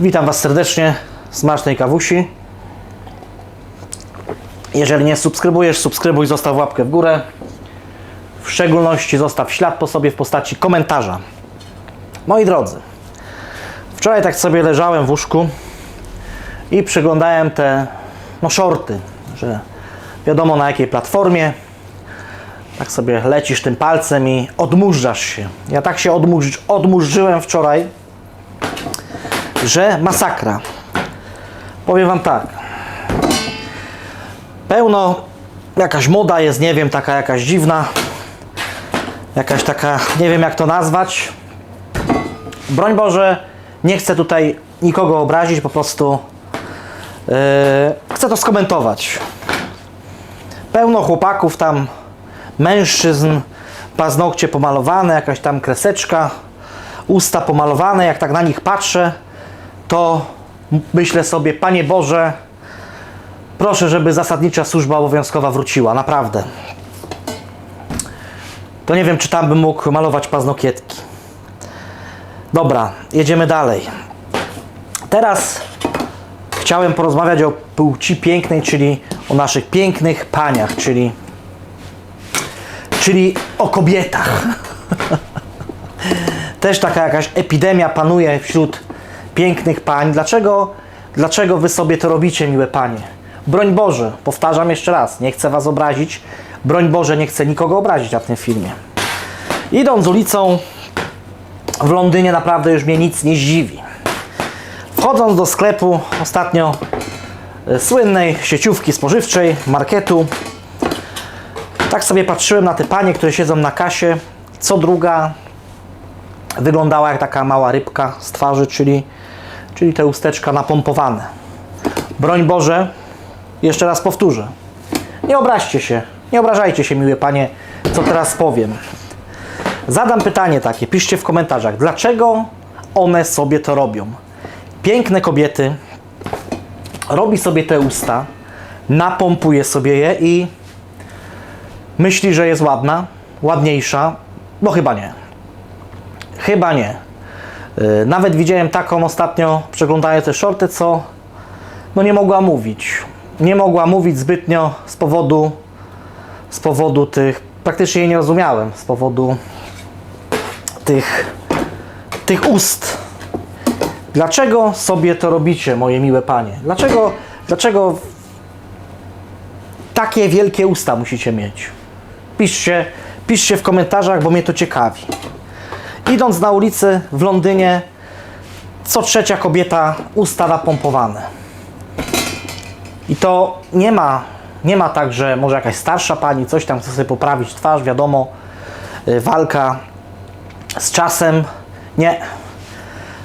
Witam Was serdecznie, smacznej kawusi. Jeżeli nie subskrybujesz, subskrybuj, zostaw łapkę w górę. W szczególności zostaw ślad po sobie w postaci komentarza. Moi drodzy, wczoraj tak sobie leżałem w łóżku i przeglądałem te no, shorty, że wiadomo na jakiej platformie. Tak sobie lecisz tym palcem i odmurzasz się. Ja tak się odmurz, odmurzyłem wczoraj, że masakra. Powiem Wam tak. Pełno jakaś moda jest, nie wiem, taka jakaś dziwna. Jakaś taka, nie wiem jak to nazwać. Broń Boże, nie chcę tutaj nikogo obrazić, po prostu yy, chcę to skomentować. Pełno chłopaków tam, mężczyzn, paznokcie pomalowane, jakaś tam kreseczka, usta pomalowane. Jak tak na nich patrzę, to myślę sobie, Panie Boże, proszę, żeby zasadnicza służba obowiązkowa wróciła, naprawdę. To nie wiem, czy tam bym mógł malować paznokietki. Dobra, jedziemy dalej. Teraz chciałem porozmawiać o płci pięknej, czyli o naszych pięknych paniach, czyli, czyli o kobietach. Też taka jakaś epidemia panuje wśród pięknych pań. Dlaczego, dlaczego wy sobie to robicie, miłe panie? Broń Boże, powtarzam jeszcze raz, nie chcę was obrazić. Broń Boże, nie chcę nikogo obrazić na tym filmie. Idąc ulicą w Londynie naprawdę już mnie nic nie zdziwi. Wchodząc do sklepu ostatnio e, słynnej sieciówki spożywczej, marketu, tak sobie patrzyłem na te panie, które siedzą na kasie. Co druga wyglądała jak taka mała rybka z twarzy, czyli, czyli te usteczka napompowane. Broń Boże, jeszcze raz powtórzę. Nie obraźcie się, nie obrażajcie się, miłe panie, co teraz powiem. Zadam pytanie takie, piszcie w komentarzach, dlaczego one sobie to robią? Piękne kobiety robi sobie te usta, napompuje sobie je i myśli, że jest ładna, ładniejsza, no chyba nie. Chyba nie. Yy, Nawet widziałem taką ostatnio, przeglądając te shorty, co no nie mogła mówić. Nie mogła mówić zbytnio z powodu z powodu tych, praktycznie jej nie rozumiałem, z powodu tych, tych ust. Dlaczego sobie to robicie, moje miłe panie? Dlaczego, dlaczego takie wielkie usta musicie mieć? Piszcie, piszcie w komentarzach, bo mnie to ciekawi. Idąc na ulicy w Londynie, co trzecia kobieta usta napompowane. I to nie ma, nie ma tak, że może jakaś starsza pani coś tam chce sobie poprawić twarz, wiadomo, y, walka z czasem. Nie.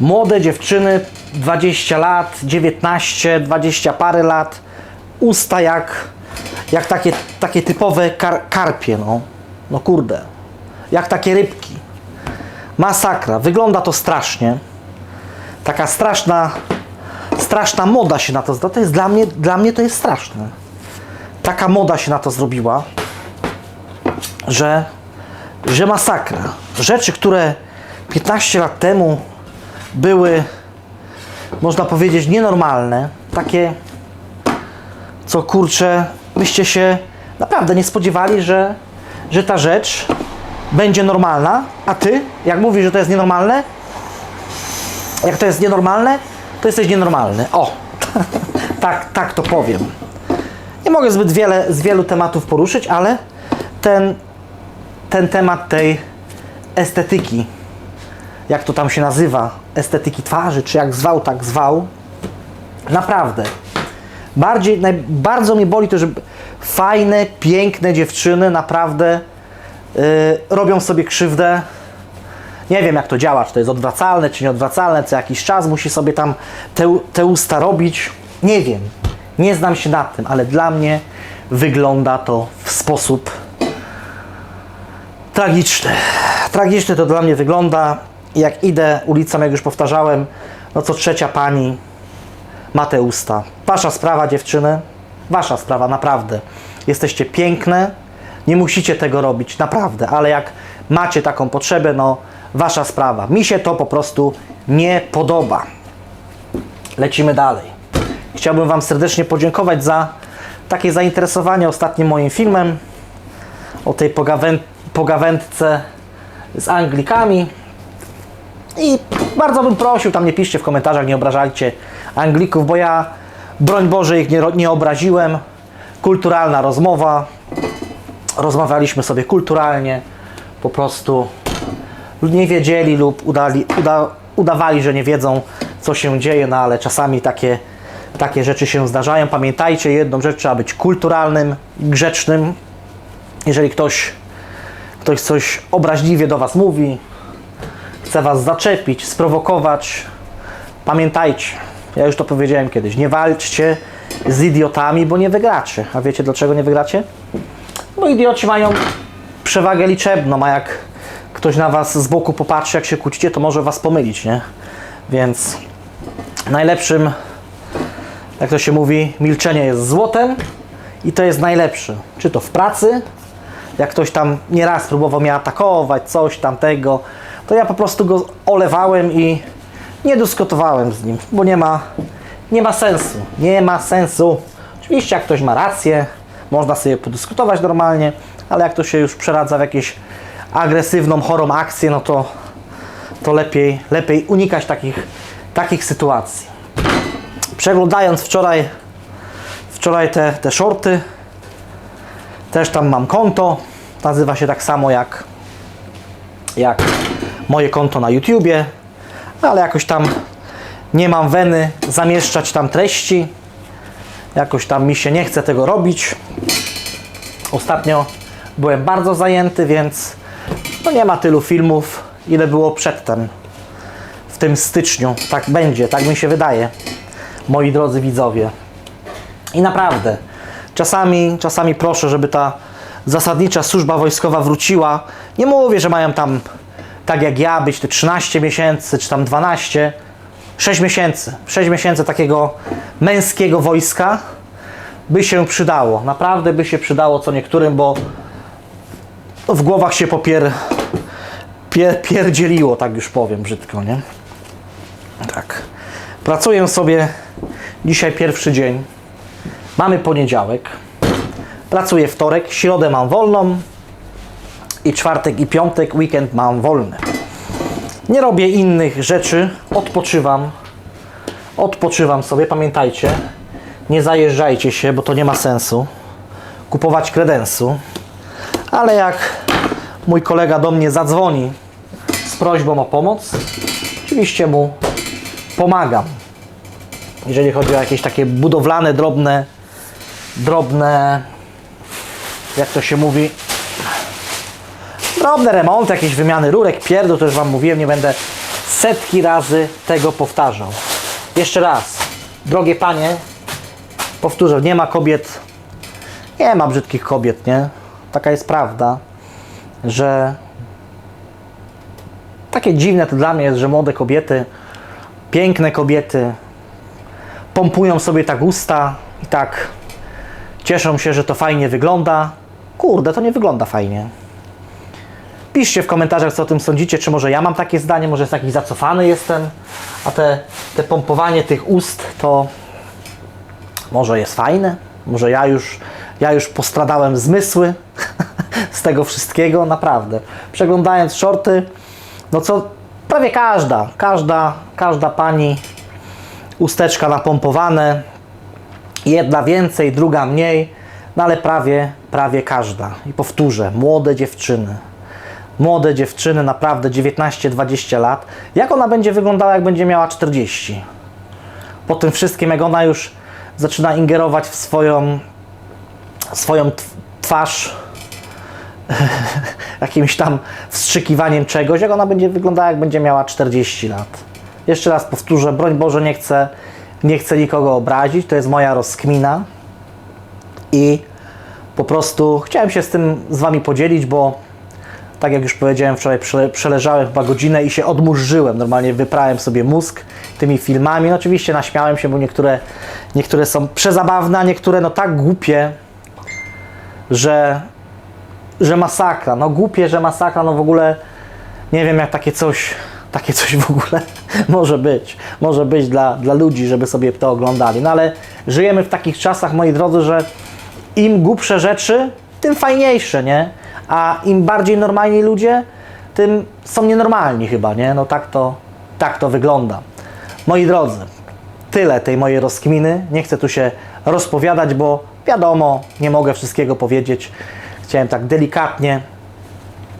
Młode dziewczyny, 20 lat, 19, 20 parę lat, usta jak, jak takie, takie typowe kar, karpie, no. No kurde. Jak takie rybki. Masakra. Wygląda to strasznie. Taka straszna, straszna moda się na to zrobiła. To jest dla mnie, dla mnie to jest straszne. Taka moda się na to zrobiła, że, że masakra. Rzeczy, które 15 lat temu były, można powiedzieć, nienormalne, takie, co kurczę, byście się naprawdę nie spodziewali, że, że ta rzecz będzie normalna, a ty, jak mówisz, że to jest nienormalne, jak to jest nienormalne, to jesteś nienormalny. O, tak, tak to powiem. Nie mogę zbyt wiele z wielu tematów poruszyć, ale ten, ten temat tej estetyki, jak to tam się nazywa, estetyki twarzy, czy jak zwał, tak zwał, naprawdę. Bardziej, naj, bardzo mnie boli to, że fajne, piękne dziewczyny naprawdę robią sobie krzywdę. Nie wiem jak to działa, czy to jest odwracalne, czy nieodwracalne, co jakiś czas musi sobie tam te, te usta robić. Nie wiem, nie znam się nad tym, ale dla mnie wygląda to w sposób tragiczny. Tragiczny to dla mnie wygląda. Jak idę ulicą, jak już powtarzałem, no co trzecia pani ma te usta. Wasza sprawa, dziewczyny. Wasza sprawa, naprawdę. Jesteście piękne. Nie musicie tego robić, naprawdę. Ale jak macie taką potrzebę, no wasza sprawa. Mi się to po prostu nie podoba. lecimy dalej. Chciałbym Wam serdecznie podziękować za takie zainteresowanie ostatnim moim filmem o tej pogawę- pogawędce z Anglikami. I bardzo bym prosił, tam nie piszcie w komentarzach, nie obrażajcie Anglików, bo ja, broń Boże, ich nie, nie obraziłem. Kulturalna rozmowa. Rozmawialiśmy sobie kulturalnie, po prostu nie wiedzieli lub udali, uda, udawali, że nie wiedzą, co się dzieje, no ale czasami takie, takie rzeczy się zdarzają. Pamiętajcie, jedną rzecz trzeba być kulturalnym, grzecznym. Jeżeli ktoś, ktoś coś obraźliwie do Was mówi, chce Was zaczepić, sprowokować, pamiętajcie, ja już to powiedziałem kiedyś, nie walczcie z idiotami, bo nie wygracie. A wiecie dlaczego nie wygracie? Bo idioci mają przewagę liczebną, a jak ktoś na Was z boku popatrzy, jak się kłócicie, to może Was pomylić, nie? Więc najlepszym, jak to się mówi, milczenie jest złotem i to jest najlepsze. Czy to w pracy, jak ktoś tam nieraz próbował mnie atakować, coś tamtego, to ja po prostu go olewałem i nie dyskutowałem z nim, bo nie ma, nie ma sensu. Nie ma sensu. Oczywiście, jak ktoś ma rację, można sobie podyskutować normalnie, ale jak to się już przeradza w jakieś agresywną, chorą akcję, no to, to lepiej, lepiej unikać takich, takich sytuacji. Przeglądając wczoraj, wczoraj te, te shorty, też tam mam konto, nazywa się tak samo jak, jak moje konto na YouTubie, ale jakoś tam nie mam weny zamieszczać tam treści. Jakoś tam mi się nie chce tego robić. Ostatnio byłem bardzo zajęty, więc no nie ma tylu filmów, ile było przedtem. W tym styczniu. Tak będzie, tak mi się wydaje. Moi drodzy widzowie. I naprawdę, czasami, czasami proszę, żeby ta zasadnicza służba wojskowa wróciła. Nie mówię, że mają tam, tak jak ja, być te 13 miesięcy, czy tam 12, 6 miesięcy. 6 miesięcy takiego męskiego wojska by się przydało. Naprawdę by się przydało co niektórym, bo w głowach się popier... Pier, pierdzieliło, tak już powiem brzydko, nie? Tak. Pracuję sobie dzisiaj pierwszy dzień. Mamy poniedziałek. Pracuję wtorek, środę mam wolną i czwartek i piątek, weekend mam wolny. Nie robię innych rzeczy, odpoczywam. Odpoczywam sobie, pamiętajcie, nie zajeżdżajcie się, bo to nie ma sensu. Kupować kredensu. Ale jak mój kolega do mnie zadzwoni z prośbą o pomoc, oczywiście mu pomagam. Jeżeli chodzi o jakieś takie budowlane, drobne, drobne, jak to się mówi, drobne remonty, jakieś wymiany rurek, pierdół, to już Wam mówiłem, nie będę setki razy tego powtarzał. Jeszcze raz, drogie panie, powtórzę, nie ma kobiet, nie ma brzydkich kobiet, nie? Taka jest prawda, że takie dziwne to dla mnie jest, że młode kobiety, piękne kobiety pompują sobie tak usta i tak cieszą się, że to fajnie wygląda. Kurde, to nie wygląda fajnie. Piszcie w komentarzach, co o tym sądzicie, czy może ja mam takie zdanie, może jest jakiś zacofany jestem, a te, te pompowanie tych ust to może jest fajne, może ja już, ja już postradałem zmysły z tego wszystkiego, naprawdę. Przeglądając shorty, no co prawie każda, każda, każda pani usteczka napompowane, jedna więcej, druga mniej, no ale prawie, prawie każda. I powtórzę, młode dziewczyny, młode dziewczyny, naprawdę 19-20 lat, jak ona będzie wyglądała, jak będzie miała 40? Po tym wszystkim, jak ona już zaczyna ingerować w swoją, swoją tw- twarz, jakimś tam wstrzykiwaniem czegoś, jak ona będzie wyglądała, jak będzie miała 40 lat. Jeszcze raz powtórzę, broń Boże, nie chcę, nie chcę nikogo obrazić, to jest moja rozkmina i po prostu chciałem się z tym z Wami podzielić, bo tak jak już powiedziałem, wczoraj przele, przeleżałem chyba godzinę i się odmurzyłem. Normalnie wyprałem sobie mózg tymi filmami. No oczywiście naśmiałem się, bo niektóre, niektóre są przezabawne, a niektóre no tak głupie, że, że masakra. No głupie, że masakra, no w ogóle nie wiem jak takie coś takie coś w ogóle może być. Może być dla, dla ludzi, żeby sobie to oglądali. No ale żyjemy w takich czasach, moi drodzy, że im głupsze rzeczy, tym fajniejsze, nie? A im bardziej normalni ludzie, tym są nienormalni chyba, nie? No tak to, tak to wygląda. Moi drodzy, tyle tej mojej rozkminy. Nie chcę tu się rozpowiadać, bo wiadomo, nie mogę wszystkiego powiedzieć. Chciałem tak delikatnie,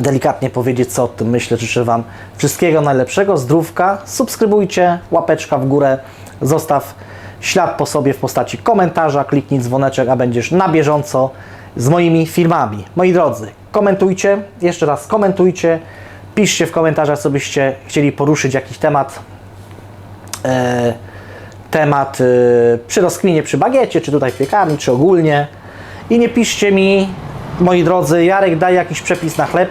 delikatnie powiedzieć, co o tym myślę. Życzę Wam wszystkiego najlepszego, zdrówka. Subskrybujcie, łapeczka w górę, zostaw ślad po sobie w postaci komentarza, kliknij dzwoneczek, a będziesz na bieżąco z moimi filmami. Moi drodzy, komentujcie, jeszcze raz komentujcie, piszcie w komentarzach, co byście chcieli poruszyć, jakiś temat e, temat e, przy rozkminie, przy bagiecie, czy tutaj w piekarni, czy ogólnie. I nie piszcie mi, moi drodzy, Jarek daj jakiś przepis na chleb,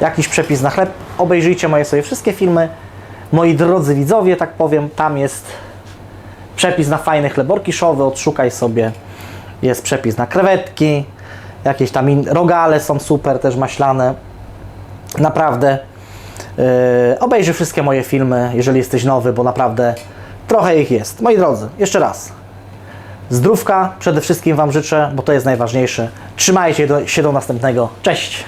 jakiś przepis na chleb. Obejrzyjcie moje sobie wszystkie filmy. Moi drodzy widzowie, tak powiem, tam jest przepis na fajne chleb kiszowy, odszukaj sobie. Jest przepis na krewetki, jakieś tam in- rogale są super, też maślane. Naprawdę Yy, obejrzyj wszystkie moje filmy, jeżeli jesteś nowy, bo naprawdę trochę ich jest. Moi drodzy, jeszcze raz. Zdrówka przede wszystkim Wam życzę, bo to jest najważniejsze. Trzymajcie do- się do następnego. Cześć!